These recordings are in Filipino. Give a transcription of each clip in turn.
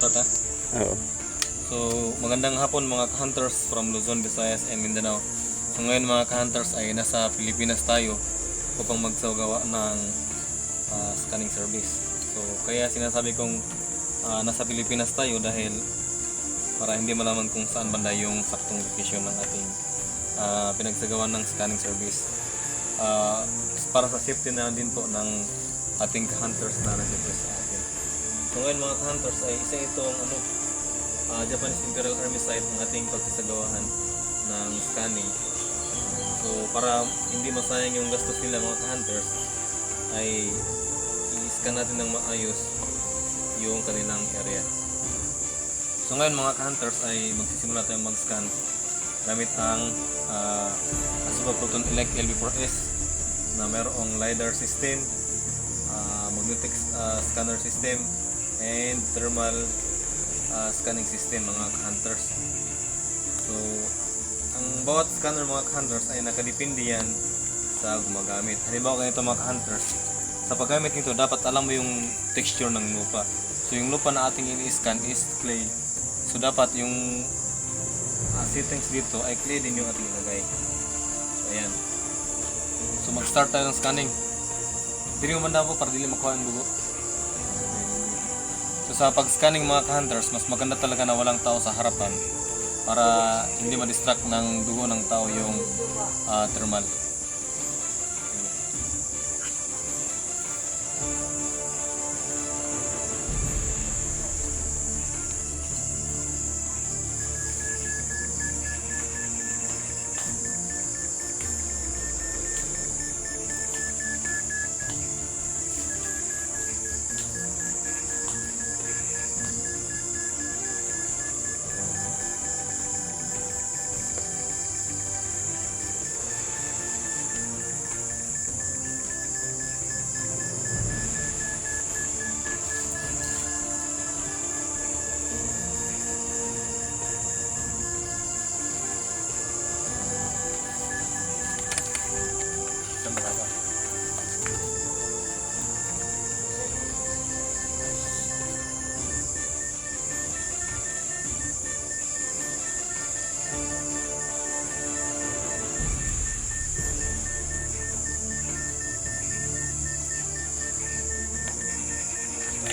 start ha. Oo. So, magandang hapon mga hunters from Luzon, Visayas, and Mindanao. So ngayon mga hunters ay nasa Pilipinas tayo upang magsagawa ng ah, scanning service. So, kaya sinasabi kong ah, nasa Pilipinas tayo dahil para hindi malaman kung saan banda yung saktong location ng ating ah, pinagsagawa ng scanning service. Ah, para sa safety na din po ng ating hunters na nandito sa atin. So ngayon mga hunters ay isa itong ano, ah, Japanese Imperial Army site ang ating pagsasagawahan ng scanning. So para hindi masayang yung gastos nila mga hunters ay i-scan natin ng maayos yung kanilang area. So ngayon mga hunters ay magsisimula tayong mag-scan gamit ang uh, Asuka Proton Elect LB4S na mayroong LiDAR system, ah, magnetic ah, scanner system, and thermal ah, scanning system mga hunters. So, ang bawat scanner mga hunters ay nakadepende yan sa gumagamit. Halimbawa ganito mga hunters, sa paggamit nito dapat alam mo yung texture ng lupa. So yung lupa na ating ini-scan is clay. So dapat yung ah, settings dito ay clay din yung ating ilagay. So ayan. So mag-start tayo ng scanning. Dili mo banda po para dili makuha ang dugo. So sa pag-scanning mga ka-hunters, mas maganda talaga na walang tao sa harapan para hindi ma-distract ng dugo ng tao yung ah, thermal.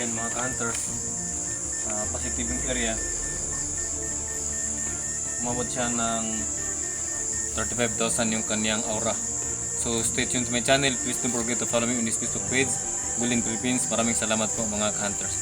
Ayan mga ka-hunters, ah, positive area. Umabot siya ng 35,000 yung kanyang aura. So stay tuned to my channel. Please don't forget to follow me on this Facebook page, Bulin Philippines. Maraming salamat po mga hunters.